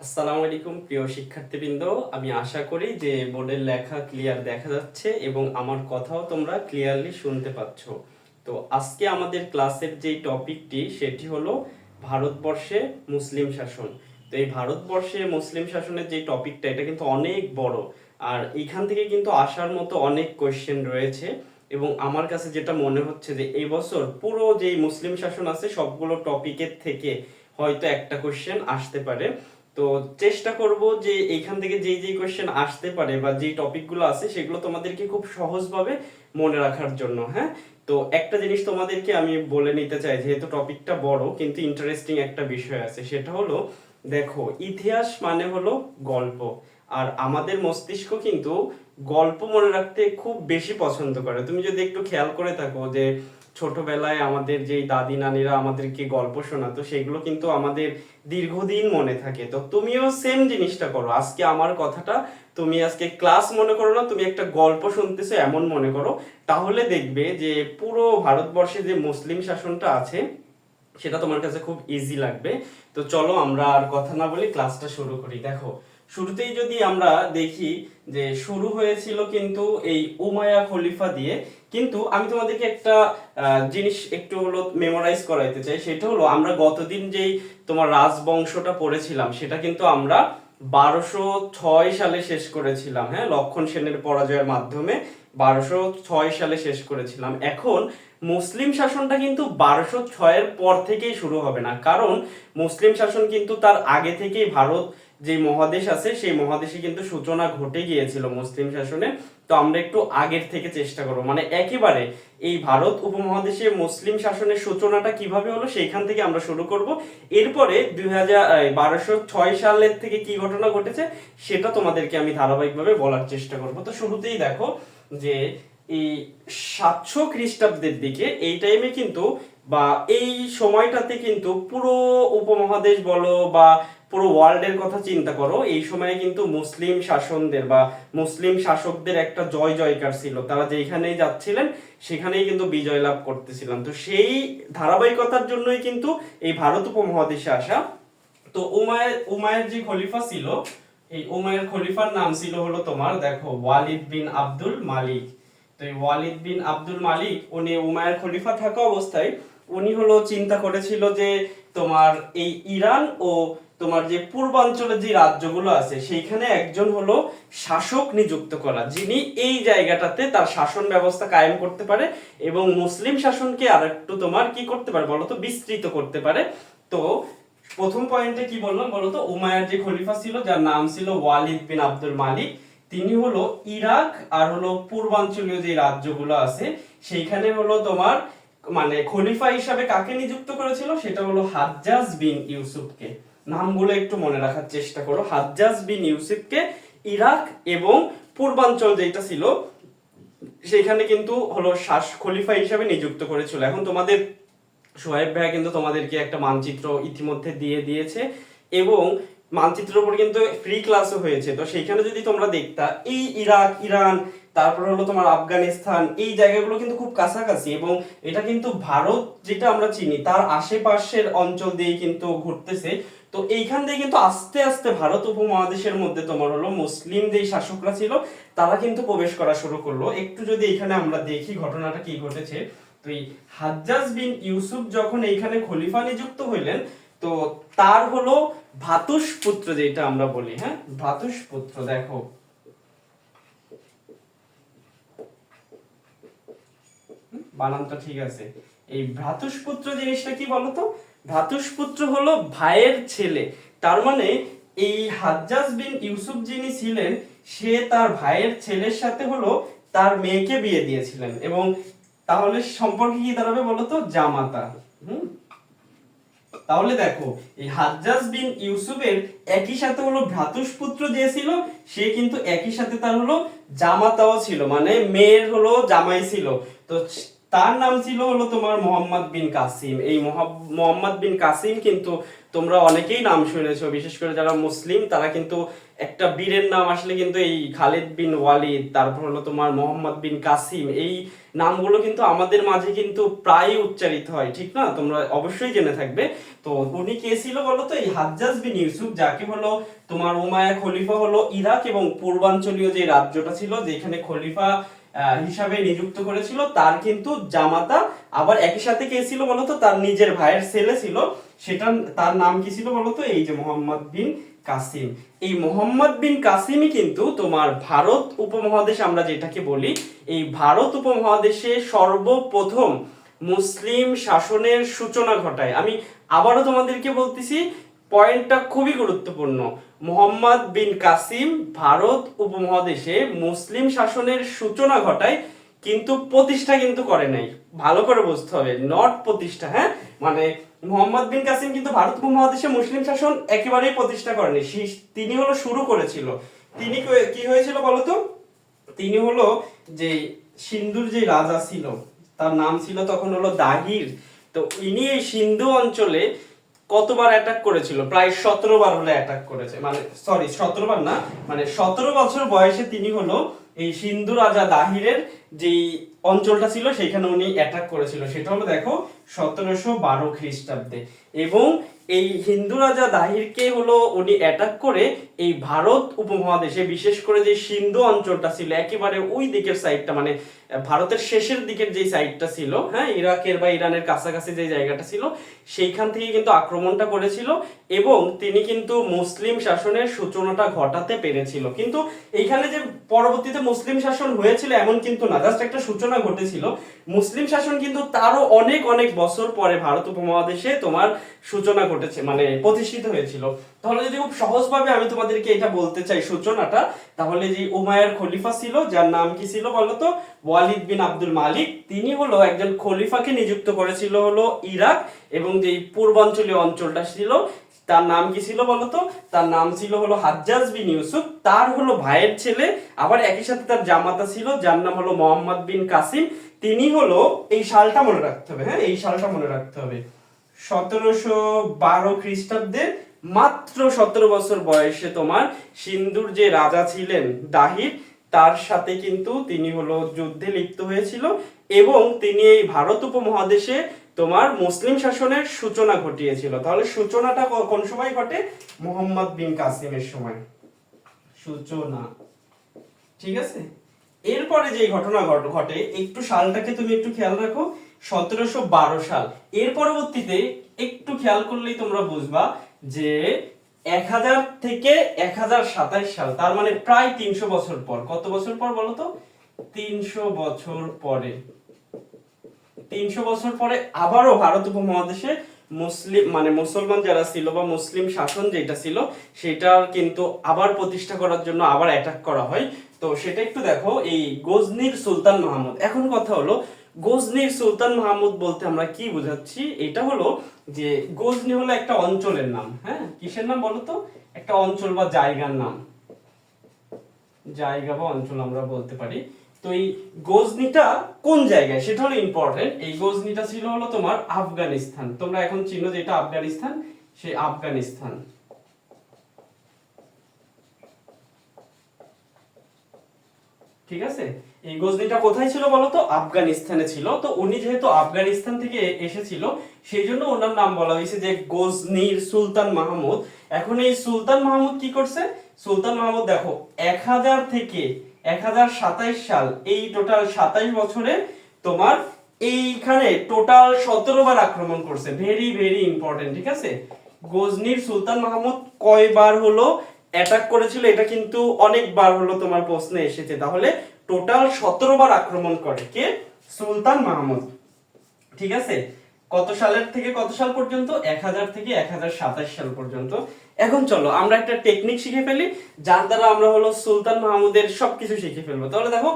আসসালামু আলাইকুম, প্রিয় শিক্ষার্থীবৃন্দ। আমি আশা করি যে বোর্ডের লেখা ক্লিয়ার দেখা যাচ্ছে এবং আমার কথাও তোমরা ক্লিয়ারলি শুনতে পাচ্ছ। তো আজকে আমাদের ক্লাসের যে টপিকটি, সেটি হলো ভারতবর্ষে মুসলিম শাসন। তো এই ভারতবর্ষে মুসলিম শাসনের যে টপিকটা, এটা কিন্তু অনেক বড়। আর এখান থেকে কিন্তু আসার মতো অনেক কোয়েশ্চেন রয়েছে এবং আমার কাছে যেটা মনে হচ্ছে যে এই বছর পুরো যেই মুসলিম শাসন আছে, সবগুলো টপিকের থেকে হয়তো একটা কোয়েশ্চেন আসতে পারে। তো চেষ্টা করব যে এখান থেকে যেই যেই কোয়েশ্চেন আসতে পারে বা যেই টপিকগুলো আছে, সেগুলো তোমাদেরকে খুব সহজভাবে মনে রাখার জন্য হ্যাঁ? তো একটা জিনিস তোমাদেরকে আমি বলে নিতে চাই, যেহেতু টপিকটা বড়, কিন্তু ইন্টারেস্টিং একটা বিষয় আছে। সেটা হলো, দেখো, ইতিহাস মানে হলো গল্প। আর আমাদের মস্তিষ্ক কিন্তু গল্প মনে রাখতে খুব বেশি পছন্দ করে। তুমি যদি একটু খেয়াল করে থাকো যে ছোটবেলায় আমাদের যেই দাদি নানিরা আমাদেরকে গল্প শোনাতো, সেগুলো কিন্তু আমাদের দীর্ঘদিন মনে থাকে। তো তুমিও সেম জিনিসটা করো। আজকে আমার কথাটা তুমি আজকে ক্লাস মনে করো না, তুমি একটা গল্প শুনতেছো এমন মনে করো। তাহলে দেখবে যে পুরো ভারতবর্ষে যে মুসলিম শাসনটা আছে, সেটা তোমার কাছে খুব ইজি লাগবে। তো চলো আমরা আর কথা না বলি ক্লাসটা শুরু করি। দেখো, শুরুতেই যদি আমরা দেখি যে শুরু হয়েছিল কিন্তু এই উমায়া খলিফা দিয়ে কিন্তু আমি তোমাদেরকে একটা জিনিস একটু হলো মেমোরাইজ করাইতে চাই, সেটা হলো আমরা গতদিন যেই তোমার রাজবংশটা পড়েছিলাম, সেটা কিন্তু আমরা বারোশো ছয় সালে শেষ করেছিলাম হ্যাঁ? লক্ষণ সেনের পরাজয়ের মাধ্যমে বারোশো ছয় সালে শেষ করেছিলাম। এখন মুসলিম শাসনটা কিন্তু বারোশো ছয়ের পর থেকেই শুরু হবে না, কারণ মুসলিম শাসন কিন্তু তার আগে থেকেই ভারত যে মহাদেশ আছে, সেই মহাদেশে কিন্তু সূচনা ঘটে গিয়েছিল মুসলিম শাসনে। তো আমরা একটু আগের থেকে চেষ্টা করব। মানে একেবারে এই ভারত উপমহাদেশে মুসলিম শাসনের সূচনাটা কীভাবে হলো সেইখান থেকে আমরা শুরু করব। এরপরে দুই হাজার সালের থেকে কি ঘটনা ঘটেছে সেটা তোমাদেরকে আমি ধারাবাহিকভাবে বলার চেষ্টা করব। তো শুরুতেই দেখো যে এই সাতশো খ্রিস্টাব্দের দিকে এই টাইমে কিন্তু বা এই সময়টাতে কিন্তু পুরো উপমহাদেশ বলো বা পুরো ওয়ার্ল্ডের কথা চিন্তা করো। এই সময়ে কিন্তু মুসলিম শাসনদের বা মুসলিম শাসকদের একটা জয় জয়কার ছিল। তারা যেখানেই যাচ্ছিলেন, সেখানেই কিন্তু বিজয় লাভ করতেছিলেন। তো সেই ধারাবাহিকতার জন্যই কিন্তু এই ভারত উপমহাদেশে আসা। তো উমায়ের উমায়ের যে খলিফা ছিল, এই উমায়ের খলিফার নাম ছিল হলো তোমার, দেখো, ওয়ালিদ বিন আব্দুল মালিক। তো এই ওয়ালিদ বিন আব্দুল মালিক, উনি উমায়ের খলিফা থাকা অবস্থায়, উনি হলো চিন্তা করেছিল যে তোমার এই ইরান ও তোমার যে পূর্বাঞ্চলের যে রাজ্যগুলো আছে, সেইখানে একজন হলো শাসক নিযুক্ত করা, যিনি এই জায়গাটাতে তার শাসন ব্যবস্থা কায়েম করতে পারে এবং মুসলিম শাসনকে আর একটু তোমার কি করতে পারে বলতো, বিস্তৃত করতে পারে। তো প্রথম পয়েন্টে কি বললাম বলতো উমায়ের যে খলিফা ছিল, যার নাম ছিল ওয়ালিদ বিন আব্দুল মালিক, তিনি হলো ইরাক আর হলো পূর্বাঞ্চলীয় যে রাজ্যগুলো আছে, সেইখানে হলো তোমার মানে খলিফা হিসাবে কাকে নিযুক্ত করেছিল? সেটা হলো হাজ্জাজ বিন ইউসুফকে। নামগুলো একটু মনে রাখার চেষ্টা করো। হাজ্জাজ বিন ইউসুফকে ইরাক এবং পূর্বাঞ্চল যেটা ছিল, সেখানে কিন্তু হলো শাস খলিফা হিসাবে নিযুক্ত করেছিল। এখন তোমাদের সোহেব ভাইয়া কিন্তু তোমাদেরকে একটা মানচিত্র ইতিমধ্যে দিয়ে দিয়েছে এবং মানচিত্রের উপর কিন্তু ফ্রি ক্লাসও হয়েছে। তো সেইখানে যদি তোমরা দেখতা, এই ইরাক, ইরান, তারপর হলো তোমার আফগানিস্তান, এই জায়গাগুলো কিন্তু খুব কাছাকাছি এবং এটা কিন্তু ভারত যেটা আমরা চিনি, তার আশেপাশের অঞ্চল দিয়ে কিন্তু ঘুরতেছে। তো এইখান দিয়ে কিন্তু আস্তে আস্তে ভারত উপমহাদেশের মধ্যে তোমার হলো মুসলিম যেই শাসকরা ছিল, তারা কিন্তু প্রবেশ করা শুরু করল। একটু যদি এখানে আমরা দেখি ঘটনাটা কি ঘটেছে, তো এই হাজ্জাজ বিন ইউসুফ যখন এইখানে খলিফা নিযুক্ত হইলেন, তো তার হলো ভাতুষ পুত্র যেটা আমরা বলি হ্যাঁ? ভাতুষ পুত্র দেখো বানানটা ঠিক আছে। এই ভ্রাতুষ্পুত্র জিনিসটা কি বলতো? ভ্রাতুষ্পুত্র হলো ভাইয়ের ছেলে। তার মানে এই হাজ্জাজ বিন ইউসুফ যিনি ছিলেন, সে তার ভাইয়ের ছেলের সাথে হলো তার মেয়েকে বিয়ে দিয়েছিলেন। এবং তাহলে সম্পর্কে কি দাঁড়াবে বলতো জামাতা। হুম? তাহলে দেখো, এই হাজ্জাজ বিন ইউসুফের একই সাথে হলো ভ্রাতুষ্পুত্র যে ছিল, সে কিন্তু একই সাথে তার হলো জামাতাও ছিল। মানে মেয়ের হলো জামাই ছিল। তো তার নাম ছিল হলো তোমার মোহাম্মদ বিন কাসিম। এই মোহাম্মদ বিন কাসিম কিন্তু তোমরা অনেকেই নাম শুনেছ, বিশেষ করে যারা মুসলিম, তারা কিন্তু একটা বীরের নাম আসলে কিন্তু এই খালিদ বিন ওয়ালিদ, তারপর হলো তোমার মোহাম্মদ বিন কাসিম। এই নামগুলো কিন্তু আমাদের মাঝে কিন্তু প্রায় উচ্চারিত হয়, ঠিক না? তোমরা অবশ্যই জেনে থাকবে। তো উনি কে ছিল বলো তো? এই হাজ্জাজ বিন ইউসুফ, যাকে হলো তোমার উমায়া খলিফা হলো ইরাক এবং পূর্বাঞ্চলীয় যে রাজ্যটা ছিল, যেখানে খলিফা হিসাবে নিযুক্ত করেছিল, তার কিন্তু জামাতা, আবার একই সাথে কে ছিল বলতো? তার নিজের ভাইয়ের ছেলে ছিল সেটা তার নাম কি ছিল বলতো? এই যে মোহাম্মদ বিন কাসিম। এই মোহাম্মদ বিন কাসিমই কিন্তু তোমার ভারত উপমহাদেশ, আমরা যেটাকে বলি, এই ভারত উপমহাদেশে সর্বপ্রথম মুসলিম শাসনের সূচনা ঘটায়। আমি আবারও তোমাদেরকে বলতেছি পয়েন্টটা খুবই গুরুত্বপূর্ণ। মোহাম্মদ বিন কাসিম ভারত উপমহাদেশে মুসলিম শাসনের সূচনা ঘটায়, কিন্তু প্রতিষ্ঠা কিন্তু করে নাই। ভালো করে বুঝতে হবে নট প্রতিষ্ঠা হ্যাঁ? মানে মোহাম্মদ বিন কাসিম কিন্তু ভারত উপমহাদেশে মুসলিম শাসন একেবারেই প্রতিষ্ঠা করেনি। তিনি হলো শুরু করেছিল। তিনি কি হয়েছিল বলতো তিনি হলো যে সিন্ধুর যে রাজা ছিল, তার নাম ছিল তখন হলো দাহির তো ইনি এই সিন্ধু অঞ্চলে কতবার অ্যাটাক করেছিল? প্রায় সতেরো বার হলে অ্যাটাক করেছে। মানে সরি সতেরো বার না মানে সতেরো বছর বয়সে তিনি হলো এই সিন্ধু রাজা দাহিরের যেই অঞ্চলটা ছিল সেখানে উনি অ্যাটাক করেছিল। সেটা হলো দেখো, সতেরোশো বারো খ্রিস্টাব্দে। এবং এই হিন্দু রাজা দাহিরকে হলো উনি অ্যাটাক করে এই ভারত উপমহাদেশে, বিশেষ করে যে সিন্ধু অঞ্চলটা ছিল, একেবারে ওই দিকের সাইডটা মানে ভারতের শেষের দিকের যে সাইডটা ছিল হ্যাঁ ইরাকের বা ইরানের কাছাকাছি যে জায়গাটা ছিল, সেইখান থেকে কিন্তু আক্রমণটা করেছিল এবং তিনি কিন্তু মুসলিম শাসনের সূচনাটা ঘটাতে পেরেছিল। কিন্তু এইখানে যে পরবর্তীতে মুসলিম শাসন হয়েছিল এমন কিন্তু না জাস্ট একটা সূচনা ঘটেছিল। মুসলিম শাসন কিন্তু তারও অনেক অনেক বছর পরে ভারত উপমহাদেশে তোমার সূচনা ঘটেছে মানে প্রতিষ্ঠিত হয়েছিল। তাহলে যদি খুব সহজভাবে আমি তোমাদেরকে এটা বলতে চাই সূচনাটা, তাহলে যে উমায়ের খলিফা ছিল, যার নাম কি ছিল বলতো ওয়ালিদ বিন আব্দুল মালিক। তিনি হলো একজন খলিফাকে নিযুক্ত করেছিল হলো ইরাক এবং যে পূর্বাঞ্চলীয় অঞ্চলটা ছিল, তার নাম কি ছিল বলতো তার নাম ছিল হলো হাজ্জাজ বিন ইউসুফ। তার হলো ভাইয়ের ছেলে, আবার একই সাথে তার জামাতা ছিল, যার নাম হলো মোহাম্মদ বিন কাসিম। তিনি হলো এই সালটা মনে রাখতে হবে হ্যাঁ? এই সালটা মনে রাখতে হবে। সতেরোশো বারো খ্রিস্টাব্দে মাত্র সতেরো বছর বয়সে তোমার সিন্ধুর যে রাজা ছিলেন দাহির, তার সাথে কিন্তু তিনি হলো যুদ্ধে লিপ্ত হয়েছিল এবং তিনি এই ভারত উপমহাদেশে তোমার মুসলিম শাসনের সূচনা ঘটিয়েছিল। তাহলে সূচনাটা কোন সময় ঘটে? মোহাম্মদ বিন কাসিমের সময়। সূচনা। ঠিক আছে? এরপরে যে ঘটনা ঘট- ঘটে, একটু সালটাকে তুমি একটু খেয়াল রাখো। সতেরোশো বারো সাল। এর পরবর্তীতে একটু খেয়াল করলেই তোমরা বুঝবা যে এক হাজার থেকে এক হাজার সাতাইশ সাল, তার মানে প্রায় তিনশো বছর পর। কত বছর পর বলো তো? তিনশো বছর পরে। তিনশো বছর পরে আবারও ভারত উপমহাদেশে মুসলিম মানে মুসলমান যারা ছিল বা মুসলিম শাসন যেটা ছিল, সেটার কিন্তু আবার প্রতিষ্ঠা করার জন্য আবার অ্যাটাক করা হয়। তো সেটা একটু দেখো, এই গজনির সুলতান মাহমুদ। এখন কথা হলো গজনির সুলতান মাহমুদ বলতে আমরা কি বোঝাচ্ছি? এটা হলো যে গজনি হলো একটা অঞ্চলের নাম হ্যাঁ? কিসের নাম বলো তো? একটা অঞ্চল বা জায়গার নাম। জায়গা বা অঞ্চল আমরা বলতে পারি। তো এই গজনিটা কোন জায়গায়? সেটা হলো ইম্পর্টেন্ট এই গজনিটা ছিল হলো তোমার আফগানিস্তান। তোমরা এখন চিনো যেটা আফগানিস্তান, সেই আফগানিস্তান। ঠিক আছে? এই গজনিটা কোথায় ছিল বলতো? আফগানিস্তানে ছিল। তো উনি যেহেতু আফগানিস্তান থেকে এসেছিল, সেই জন্য ওনার নাম বলা হয়েছে যে গজনির সুলতান মাহমুদ। এখন এই সুলতান মাহমুদ কি করছে? সুলতান মাহমুদ দেখো, এক হাজার থেকে এক হাজার সাতাইশ সাল, এই টোটাল সাতাইশ বছরে তোমার এইখানে টোটাল সতেরো বার আক্রমণ করছে। ভেরি ভেরি ইম্পর্টেন্ট ঠিক আছে? গজনির সুলতান মাহমুদ কয়বার হলো? অ্যাটাক করেছিল, এটা কিন্তু অনেকবার হলো তোমার প্রশ্নে এসেছে। তাহলে টোটাল সতেরো বার আক্রমণ করে কে? সুলতান মাহমুদ। ঠিক আছে? কত সালের থেকে কত সাল পর্যন্ত? এক হাজার থেকে এক হাজার সাতাশ সাল পর্যন্ত। এখন চলো, আমরা একটা টেকনিক শিখে ফেলি, যার দ্বারা আমরা হলো সুলতান মাহমুদের সবকিছু শিখে ফেলব। তাহলে দেখো,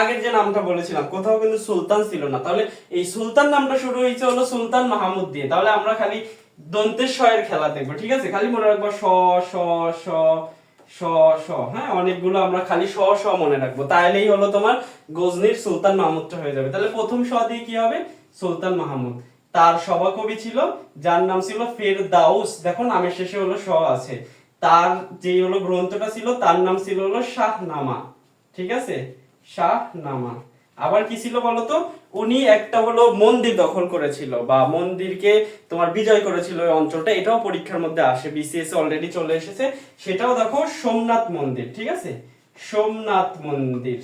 আগের যে নামটা বলেছিলাম, কোথাও কিন্তু সুলতান ছিল না। তাহলে এই সুলতান নামটা শুরু হয়েছে হলো সুলতান মাহমুদ দিয়ে। তাহলে আমরা খালি দন্তেশ্বরের খেলা দেখব, ঠিক আছে? খালি মনে রাখব স স স স স হ্যাঁ? অনেকগুলো আমরা খালি স স মনে রাখব। তাহলেই হলো তোমার গজনির সুলতান মাহমুদটা হয়ে যাবে। তাহলে প্রথম স দিয়ে কি হবে? সুলতান মাহমুদ। তার সভাকবি ছিল, যার নাম ছিল ফেরদাউস। দেখো, নামের শেষে হলো স আছে। তার যে হলো গ্রন্থটা ছিল, তার নাম ছিল হলো শাহনামা। ঠিক আছে? শাহনামা। আবার কি ছিল বলতো? উনি একটা হলো মন্দির দখল করেছিল বা মন্দিরকে তোমার বিজয় করেছিল ওই অঞ্চলটা, এটাও পরীক্ষার মধ্যে আসে বিসিএস অলরেডি চলে এসেছে। সেটাও দেখো সোমনাথ মন্দির, ঠিক আছে? সোমনাথ মন্দির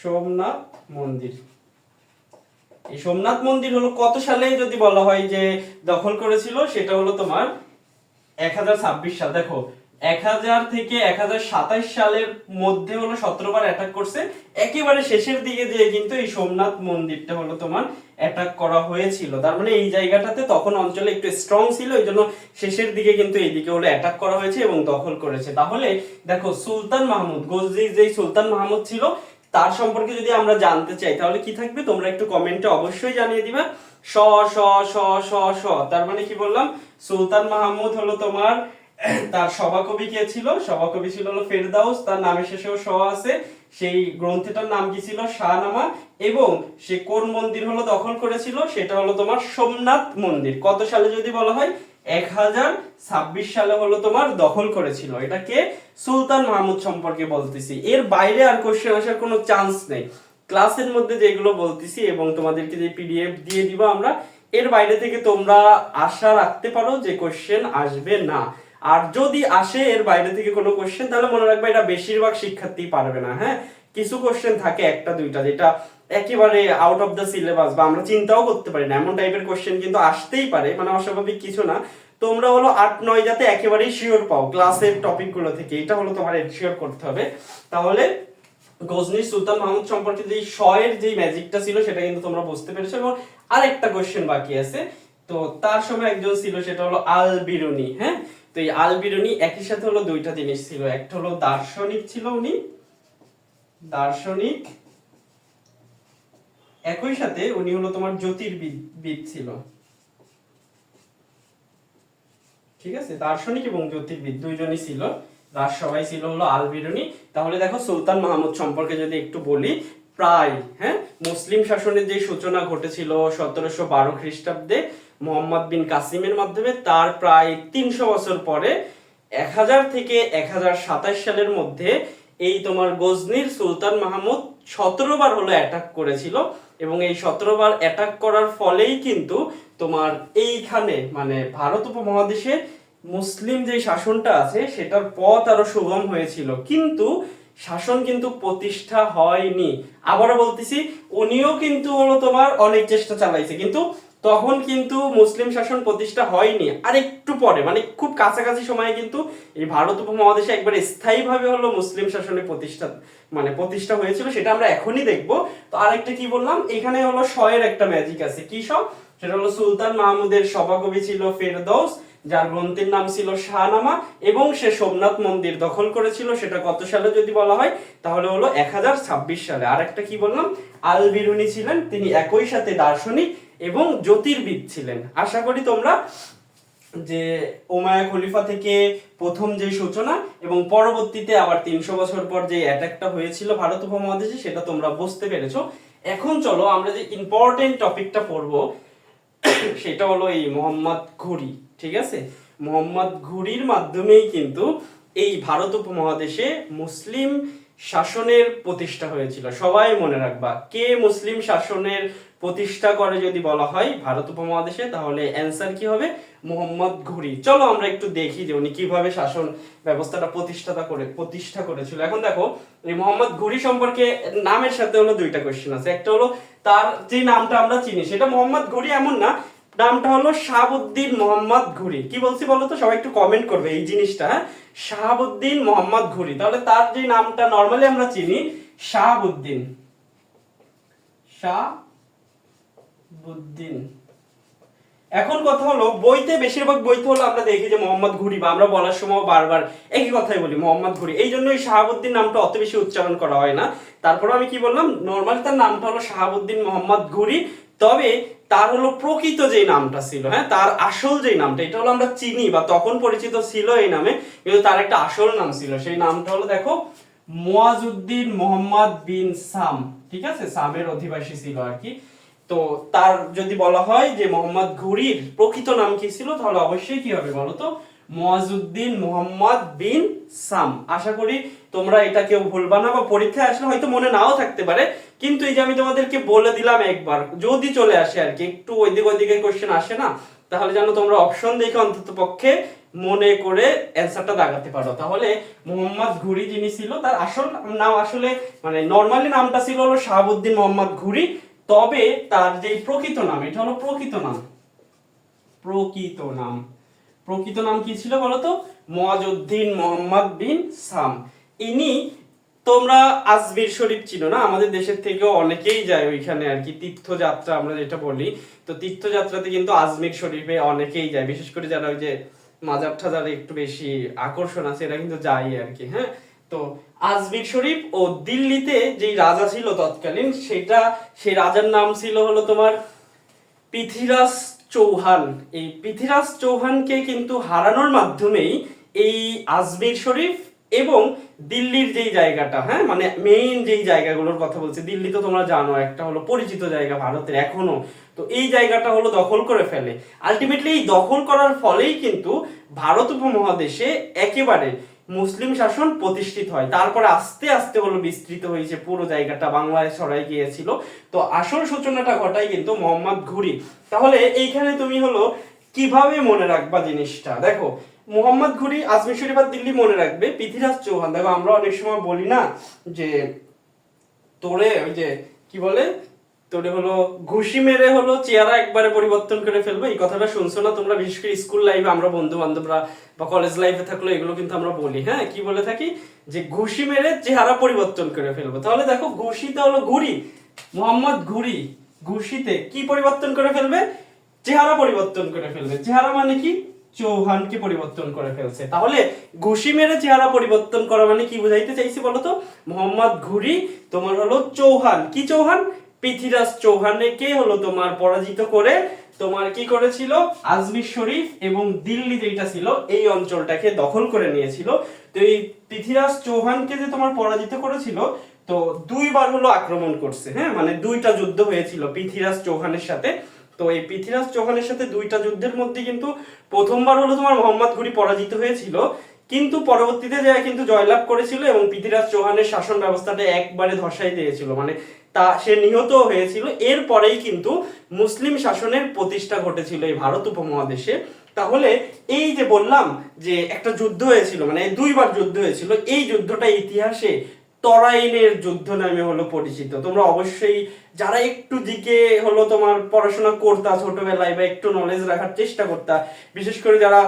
সোমনাথ মন্দির। এই সোমনাথ মন্দির হলো কত সালে যদি বলা হয় যে দখল করেছিল, সেটা হলো তোমার এক হাজার ছাব্বিশ সাল। দেখো এক হাজার থেকে এক হাজার সাতাইশ সালের মধ্যে হলো সতেরো অ্যাটাক করছে। একেবারে শেষের দিকে যে কিন্তু এই সোমনাথ মন্দিরটা হলো তোমার অ্যাটাক করা হয়েছিল। তার মানে এই জায়গাটাতে তখন অঞ্চলে একটু স্ট্রং ছিল, এই জন্য শেষের দিকে কিন্তু এইদিকে হলো অ্যাটাক করা হয়েছে এবং দখল করেছে। তাহলে দেখো, সুলতান মাহমুদ গজনির যেই সুলতান মাহমুদ ছিল, তার সম্পর্কে যদি আমরা জানতে চাই, তাহলে কি থাকবে? তোমরা একটু কমেন্টে অবশ্যই জানিয়ে দিবা। স স স স তার মানে কি বললাম? সুলতান মাহমুদ হলো তোমার তার সভাকবি কে ছিল? সভাকবি ছিল হলো ফেরদাউস, তার নামের শেষেও স আছে। সেই গ্রন্থটার নাম কি ছিল? শাহনামা। এবং সে কোন মন্দির হলো দখল করেছিল? সেটা হলো তোমার সোমনাথ মন্দির। কত সালে যদি বলা হয়? এক হাজার ছাব্বিশ সালে হলো তোমার দখল করেছিল। এটাকে সুলতান মাহমুদ সম্পর্কে বলতেছি। এর বাইরে আর কোশ্চেন আসার কোনো চান্স নেই। ক্লাসের মধ্যে যেগুলো বলতেছি এবং তোমাদেরকে যে পিডিএফ দিয়ে দিব আমরা, এর বাইরে থেকে তোমরা আশা রাখতে পারো যে কোশ্চেন আসবে না। আর যদি আসে এর বাইরে থেকে কোনো কোশ্চেন তাহলে মনে রাখবে এটা বেশিরভাগ শিক্ষার্থী পারবে না হ্যাঁ? কিছু কোশ্চেন থাকে একটা, দুইটা, যেটা একেবারে আউট অফ দ্য সিলেবাস বা আমরা চিন্তাও করতে পারি না। এমন টাইপের কোশ্চেন কিন্তু আসতেই পারে মানে অস্বাভাবিক কিছু না। তোমরা হলো আট, নয় যাতে একেবারেই শিওর পাও ক্লাসের টপিকগুলো থেকে। এটা হলো তোমার শিওর করতে হবে। তাহলে গজনি সুলতান মাহমুদ সম্পর্কে যে শয়ের যে ম্যাজিকটা ছিল, সেটা কিন্তু তোমরা বুঝতে পেরেছ। এবং আরেকটা কোশ্চেন বাকি আছে। তো তার সময় একজন ছিল, সেটা হলো আল বিরুনি হ্যাঁ? তো এই আল বিরুনি একই সাথে হলো দুইটা জিনিস ছিল। একটা হলো দার্শনিক ছিল উনি। দার্শনিক একই সাথে উনি হলো তোমার জ্যোতির্বিদ বিদ ছিল। ঠিক আছে? দার্শনিক এবং জ্যোতির্বিদ দুইজনই ছিল। রাজসভায় ছিল হলো আল বিরুনি তাহলে দেখো সুলতান মাহমুদ সম্পর্কে যদি একটু বলি, প্রায় হ্যাঁ? মুসলিম শাসনের যে সূচনা ঘটেছিল সতেরোশো বারো খ্রিস্টাব্দে মোহাম্মদ বিন কাসিমের মাধ্যমে তার প্রায় তিনশো বছর পরে এক হাজার থেকে এক হাজার সাতাশ সালের মধ্যে এই তোমার গজনির সুলতান মাহমুদ সতেরো বার হলো অ্যাটাক করেছিল এবং এই সতেরো বার অ্যাটাক করার ফলেই কিন্তু তোমার এইখানে মানে ভারত উপমহাদেশে মুসলিম যে শাসনটা আছে সেটার পথ আরও সুগম হয়েছিল। কিন্তু শাসন কিন্তু প্রতিষ্ঠা হয়নি। আবারও বলতেছি, উনিও কিন্তু হলো তোমার অনেক চেষ্টা চালাইছে। কিন্তু তখন কিন্তু মুসলিম শাসন প্রতিষ্ঠা হয়নি। আর একটু পরে মানে খুব কাছাকাছি সময়ে কিন্তু এই ভারত উপমহাদেশে একবার স্থায়ীভাবে হলো মুসলিম শাসনের প্রতিষ্ঠা মানে প্রতিষ্ঠা হয়েছিল, সেটা আমরা এখনই দেখব। তো আরেকটা কি বললাম? এখানে হলো শয়ের একটা ম্যাজিক আছে। কি সব সেটা হলো সুলতান মাহমুদের সভাকবি ছিল ফেরদৌস, যার গ্রন্থের নাম ছিল শাহনামা, এবং সে সোমনাথ মন্দির দখল করেছিল, সেটা কত সালে যদি বলা হয়? তাহলে হলো এক হাজার ছাব্বিশ সালে। আর একটা কি বললাম? আল বিরুনি ছিলেন, তিনি একই সাথে দার্শনিক এবং জ্যোতির্বিদ ছিলেন। আশা করি তোমরা যে ওমায়া খলিফা থেকে প্রথম যে সূচনা এবং পরবর্তীতে আবার তিনশো বছর পর যে অ্যাটাকটা হয়েছিল ভারত উপমহাদেশে, সেটা তোমরা বুঝতে পেরেছ। এখন চলো আমরা যে ইম্পর্টেন্ট টপিকটা পড়ব, সেটা হলো এই মোহাম্মদ ঘুরি, ঠিক আছে? মোহাম্মদ ঘুরির মাধ্যমেই কিন্তু এই ভারত উপমহাদেশে মুসলিম শাসনের প্রতিষ্ঠা হয়েছিল। সবাই মনে রাখবা, কে মুসলিম শাসনের প্রতিষ্ঠা করে যদি বলা হয় ভারত উপমহাদেশে, তাহলে অ্যান্সার কি হবে? মোহাম্মদ ঘুরি। চলো আমরা একটু দেখি যে উনি কীভাবে শাসন ব্যবস্থাটা প্রতিষ্ঠাতা করে প্রতিষ্ঠা করেছিল। এখন দেখো, এই মোহাম্মদ ঘুরি সম্পর্কে নামের সাথে হলো দুইটা কোয়েশ্চেন আছে। একটা হলো তার যে নামটা আমরা চিনি, সেটা মোহাম্মদ ঘুরি এমন না। নামটা হলো শাহাবুদ্দিন মোহাম্মদ ঘুরি। কি বলছি বলো তো? সবাই একটু কমেন্ট করবে এই জিনিসটা হ্যাঁ? শাহাবুদ্দিন মোহাম্মদ ঘুরি। তাহলে তার যে নামটা নর্মালি আমরা চিনি, শাহাবুদ্দিন। শাহাবুদ্দিন এখন কথা হলো, বইতে বেশিরভাগ বইতে হলো আমরা দেখি যে মোহাম্মদ ঘুরি বা আমরা বলার সময় বারবার একই কথাই বলি, মোহাম্মদ ঘুরি। এই জন্যই শাহাবুদ্দিন নামটা অত বেশি উচ্চারণ করা হয় না। তারপর আমি কি বললাম নর্মাল তার নামটা হলো শাহাবুদ্দিন মোহাম্মদ ঘুরি, তবে তার হলো প্রকৃত যে নামটা ছিল হ্যাঁ তার আসল যে নামটা, এটা হলো আমরা চিনি বা তখন পরিচিত ছিল এই নামে, কিন্তু তার একটা আসল নাম ছিল, সেই নামটা হলো দেখো, মোয়াজুদ্দিন মোহাম্মদ বিন সাম, ঠিক আছে? সামের অধিবাসী ছিল আর কি। তো তার যদি বলা হয় যে মোহাম্মদ ঘুরির প্রকৃত নাম কি ছিল, তাহলে অবশ্যই কি হবে বলো তো মুয়াজউদ্দিন মোহাম্মদ বিন সাম। আশা করি তোমরা এটা কেউ ভুলবা না বা পরীক্ষায় আসলে হয়তো মনে নাও থাকতে পারে। কিন্তু এই যে আমি তোমাদেরকে বলে দিলাম একবার, যদি চলে আসে আর কি, একটু ওইদিক ওইদিকে কোশ্চেন আসে না, তাহলে যেন তোমরা অপশন দেখে অন্তত পক্ষে মনে করে অ্যান্সারটা দাগাতে পারো। তাহলে মোহাম্মদ ঘুরি যিনি ছিল, তার আসল নাম আসলে মানে নর্মালি নামটা ছিল হলো শাহাবুদ্দিন মোহাম্মদ ঘুরি। তবে তার যে প্রকৃত নাম, এটা হলো প্রকৃত নাম। প্রকৃত নাম। প্রকৃত নাম কি ছিল বলতো? মুয়াজউদ্দিন মোহাম্মদ বিন সাম। ইনি তোমরা আজমির শরীফ চিনো না? আমাদের দেশের থেকেও অনেকেই যায় ওইখানে আর কি। তীর্থযাত্রা আমরা যেটা বলি, তো তীর্থযাত্রাতে কিন্তু আজমির শরীফে অনেকেই যায়। বিশেষ করে যারা ওই যে মাজার টাজারে একটু বেশি আকর্ষণ আছে, এরা কিন্তু যায় আর কি হ্যাঁ? তো আজমির শরীফ ও দিল্লিতে যেই রাজা ছিল তৎকালীন, সেটা সেই রাজার নাম ছিল হলো তোমার পৃথিরাজ চৌহান। এই পৃথিরাজ চৌহানকে কিন্তু হারানোর মাধ্যমেই এই আজমির শরীফ এবং দিল্লির যেই জায়গাটা হ্যাঁ মানে মেইন যেই জায়গাগুলোর কথা বলছি, দিল্লি তো তোমরা জানো, একটা হলো পরিচিত জায়গা ভারতের এখনও। তো এই জায়গাটা হলো দখল করে ফেলে। আলটিমেটলি এই দখল করার ফলেই কিন্তু ভারত উপমহাদেশে একেবারে মুসলিম শাসন প্রতিষ্ঠিত হয়। তারপরে আস্তে আস্তে হলো বিস্তৃত হয়েছে, পুরো জায়গাটা বাংলায় ছড়াই গিয়েছিল। তো আসল সূচনাটা ঘটায় কিন্তু মোহাম্মদ ঘুরি। তাহলে এইখানে তুমি হলো কীভাবে মনে রাখবা জিনিসটা? দেখো, মোহাম্মদ ঘুরি আজমির আর দিল্লি মনে রাখবে। পৃথিরাজ চৌহান, দেখো আমরা অনেক সময় বলি না যে তোরে ওই যে কি বলে তোরে হলো, ঘুষি মেরে হলো, চেহারা একবারে পরিবর্তন করে ফেলব। এই কথাটা শুনছো না তোমরা? বিশেষ করে স্কুল লাইফে আমরা বন্ধু বান্ধবরা বা কলেজ লাইফে এগুলো কিন্তু আমরা বলি হ্যাঁ? কি বলে থাকি? যে ঘুষি মেরে চেহারা পরিবর্তন করে ফেলব। তাহলে দেখো ঘুষিতে হলো ঘুরি মোহাম্মদ ঘুরি ঘুষিতে কি পরিবর্তন করে ফেলবে? চেহারা পরিবর্তন করে ফেলবে। চেহারা মানে কি? চৌহানকে পরিবর্তন করে ফেলছে। তাহলে ঘুষি মেরে চেহারা পরিবর্তন করা মানে কি বুঝাইতে চাইছি বলতো মোহাম্মদ ঘুরি তোমার হলো চৌহান। কি চৌহান? পৃথিরাজ চৌহানকে হলো তোমার পরাজিত করে? তোমার কি করেছিল? আজমির শরীফ এবং দিল্লি যেটা ছিল, এই অঞ্চলটাকে দখল করে নিয়েছিল। তো এই পৃথিরাজ চৌহানকে যে তোমার পরাজিত করেছিল, তো দুইবার হলো আক্রমণ করছে হ্যাঁ? মানে দুইটা যুদ্ধ হয়েছিল পৃথিরাজ চৌহানের সাথে। তো এই পৃথিরাজ চৌহানের সাথে দুইটা যুদ্ধের মধ্যে কিন্তু প্রথমবার হলো তোমার মোহাম্মদ ঘুরি পরাজিত হয়েছিল। কিন্তু পরবর্তীতে যে কিন্তু জয়লাভ করেছিল এবং পৃথিরাজ চৌহানের শাসন ব্যবস্থাটা একবারে ধসাই দিয়েছিল মানে তা সে নিহত হয়েছিল, এরপরেই কিন্তু মুসলিম শাসনের প্রতিষ্ঠা ঘটেছিল এই ভারত উপমহাদেশে। তাহলে এই যে বললাম যে একটা যুদ্ধ হয়েছিল মানে দুইবার যুদ্ধ হয়েছিল, এই যুদ্ধটা ইতিহাসে তরাইনের যুদ্ধ নামে হলো পরিচিত। তোমরা অবশ্যই যারা একটু দিকে হলো তোমার পড়াশোনা করতা ছোটবেলায় বা একটু নলেজ রাখার চেষ্টা করতা, বিশেষ করে যারা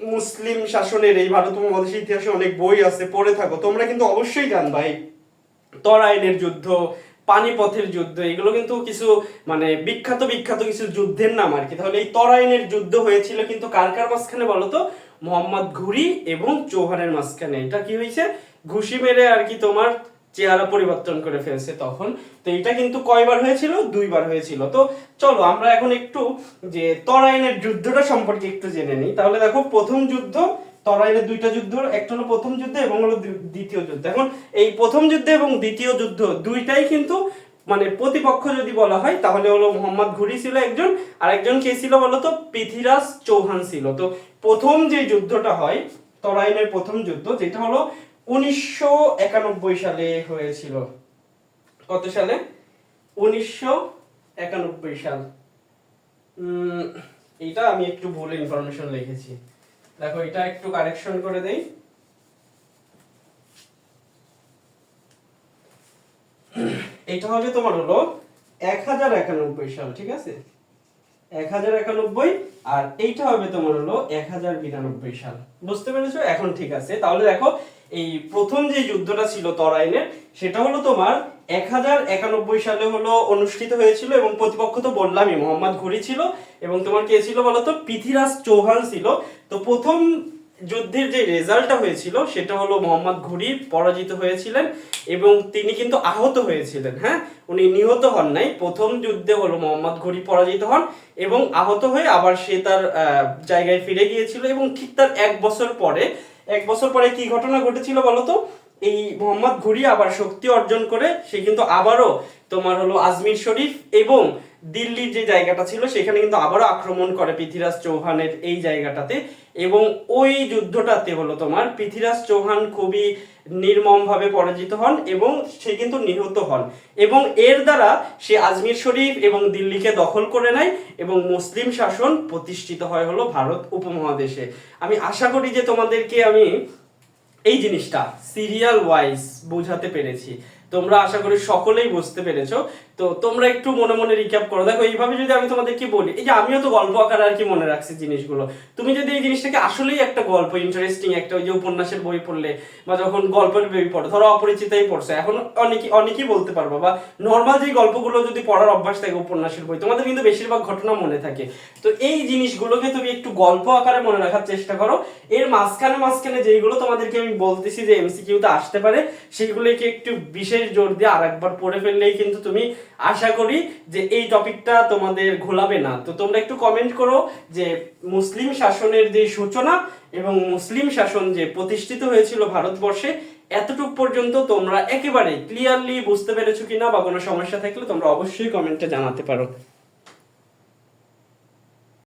মুসলিম শাসনের এই ভারত উপমহাদেশের ইতিহাসে অনেক বই আছে, পড়ে থাকো। তোমরা কিন্তু অবশ্যই জান ভাই। তরাইনের যুদ্ধ, পানিপথের যুদ্ধ, এগুলো কিন্তু কিছু মানে বিখ্যাত বিখ্যাত কিছু যুদ্ধের নাম আর কি। তাহলে এই তরাইনের যুদ্ধ হয়েছিল কিন্তু কার কার মাঝখানে বলো তো? মোহাম্মদ ঘুরি এবং চৌহানের মাঝখানে। এটা কি হয়েছে? ঘুষি মেরে আর কি তোমার চেহারা পরিবর্তন করে ফেলছে তখন। তো এটা কিন্তু কয়বার হয়েছিল? দুইবার হয়েছিল। তো চলো, আমরা এখন একটু যে তরাইনের যুদ্ধটা সম্পর্কে একটু জেনে নিই। তাহলে দেখো, প্রথম যুদ্ধ, তরাইনের দুইটা যুদ্ধ, একটা হলো প্রথম যুদ্ধ এবং হলো দ্বিতীয় যুদ্ধ। এখন এই প্রথম যুদ্ধ এবং দ্বিতীয় যুদ্ধ দুইটাই কিন্তু মানে প্রতিপক্ষ যদি বলা হয়, তাহলে হলো মোহাম্মদ ঘুরি ছিল একজন আর একজন কে ছিল বলতো পৃথিরাজ চৌহান ছিল। তো প্রথম যে যুদ্ধটা হয়, তরাইনের প্রথম যুদ্ধ, যেটা হলো উনিশশো একানব্বই সালে হয়েছিল। কত সালে? উনিশশো একানব্বই সাল। এইটা আমি একটু ভুল ইনফরমেশন লিখেছি। দেখো, এটা একটু কারেকশন করে দেই। এটা হবে তোমার হলো এক হাজার একানব্বই সাল, ঠিক আছে? এক হাজার একানব্বই আর এইটা হবে তোমার হলো এক হাজার বিরানব্বই সাল। বুঝতে পেরেছ? এখন ঠিক আছে। তাহলে দেখো, এই প্রথম যে যুদ্ধটা ছিল তরাইনের, সেটা হলো তোমার এক হাজার একানব্বই সালে হলো অনুষ্ঠিত হয়েছিল এবং প্রতিপক্ষ তো বললামই মোহাম্মদ ঘুরি ছিল এবং তোমার কে ছিল বলতো? পৃথিরাজ চৌহান ছিল। তো প্রথম যুদ্ধের যে রেজাল্টটা হয়েছিল, সেটা হলো মোহাম্মদ ঘুরি পরাজিত হয়েছিলেন এবং তিনি কিন্তু আহত হয়েছিলেন হ্যাঁ? উনি নিহত হন নাই। প্রথম যুদ্ধে হলো মোহাম্মদ ঘুরি পরাজিত হন এবং আহত হয়ে আবার সে তার জায়গায় ফিরে গিয়েছিল এবং ঠিক তার এক বছর পরে, এক বছর পরে কি ঘটনা ঘটেছিল বলতো এই মোহাম্মদ ঘুরি আবার শক্তি অর্জন করে, সে কিন্তু আবারও তোমার হলো আজমির শরীফ এবং দিল্লির যে জায়গাটা ছিল, সেখানে কিন্তু আবারও আক্রমণ করে পৃথ্বীরাজ চৌহানের এই জায়গাটাতে। এবং ওই যুদ্ধটাতে হলো তোমার পৃথ্বীরাজ চৌহান খুবই নির্মমভাবে পরাজিত হন এবং সে কিন্তু নিহত হন। এবং এর দ্বারা সে আজমির শরীফ এবং দিল্লিকে দখল করে নেয় এবং মুসলিম শাসন প্রতিষ্ঠিত হয় হলো ভারত উপমহাদেশে। আমি আশা করি যে তোমাদেরকে আমি এই জিনিসটা সিরিয়াল ওয়াইজ বোঝাতে পেরেছি। তোমরা আশা করি সকলেই বুঝতে পেরেছ। তো তোমরা একটু মনে মনে রিক্যাপ করো। দেখো, এইভাবে যদি আমি তোমাদেরকে বলি, এই যে আমিও তো গল্প আকারে আর কি মনে রাখছি জিনিসগুলো। তুমি যদি এই জিনিসটাকে আসলেই একটা গল্প ইন্টারেস্টিং একটা ওই যে উপন্যাসের বই পড়লে বা যখন গল্পের বই পড়ো, ধরো অপরিচিতাই পড়ছো, এখন অনেকে অনেকেই বলতে পারব, বা নর্মাল যে গল্পগুলো যদি পড়ার অভ্যাস থাকে উপন্যাসের বই, তোমাদের কিন্তু বেশিরভাগ ঘটনা মনে থাকে। তো এই জিনিসগুলোকে তুমি একটু গল্প আকারে মনে রাখার চেষ্টা করো। এর মাঝখানে মাঝখানে যেইগুলো তোমাদেরকে আমি বলতেছি যে এমসি এমসিকিউতে আসতে পারে, সেইগুলোকে একটু বিশেষ জোর দিয়ে আর একবার পড়ে ফেললেই কিন্তু তুমি আশা করি যে এই টপিকটা তোমাদের ঘোলাবে না। তো তোমরা একটু কমেন্ট করো যে মুসলিম শাসনের যে সূচনা এবং মুসলিম শাসন যে প্রতিষ্ঠিত হয়েছিল ভারতবর্ষে, এতটুক পর্যন্ত তোমরা একেবারে ক্লিয়ারলি বুঝতে পেরেছ কিনা বা কোনো সমস্যা থাকলে তোমরা অবশ্যই কমেন্টে জানাতে পারো।